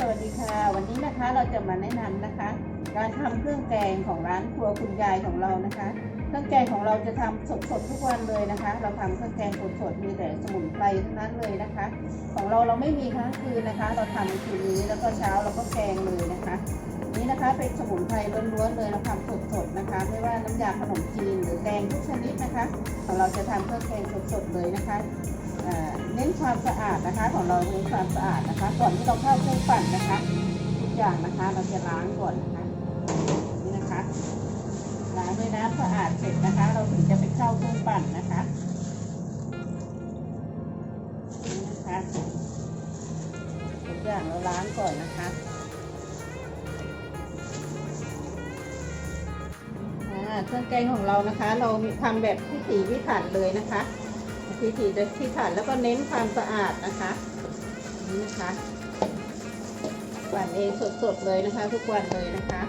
สวัสดีค่ะ วันนี้นะคะเราจะมาแนะนำนะคะ การทำเครื่องแกงของร้านครัวคุณยายของเรานะคะ เครื่องแกงของเราจะทำสดๆทุกวันเลยนะคะ เราทำเครื่องแกงสดๆมีแต่สมุนไพรทั้งนั้นเลยนะคะ ของเราเราไม่มีค้างคืนนะคะ เราทำคืนนี้แล้วก็เช้าเราก็แกงเลยนะคะ นี่นะคะเป็นสมุนไพรล้วนๆเลยเราทำสดๆนะคะ ไม่ว่าน้ำยาขนมจีนหรือแกงทุกชนิดนะคะของเราจะทำเครื่องแกงสดๆเลยนะคะเน้นความสะอาดนะคะของเราเน้นความสะอาดนะคะก่อนที่เราเข้า เครื่องปั่นนะคะ ทุกอย่างนะคะเราจะล้างก่อนนะคะนี่นะคะล้างด้วยน้ำสะอาดเสร็จนะคะ เราถึงจะไปเข้าเครื่องปั่นนะคะนี่นะคะทุกอย่างเราล้างก่อนนะคะเครื่องแกงของเรานะคะ เราทำแบบพิถีพิถันเลยนะคะพิถีพิถันแล้วก็เน้นความสะอาดนะคะนี่นะคะ ปั่นเองสดๆเลยนะคะ ทุกวันเลยนะคะ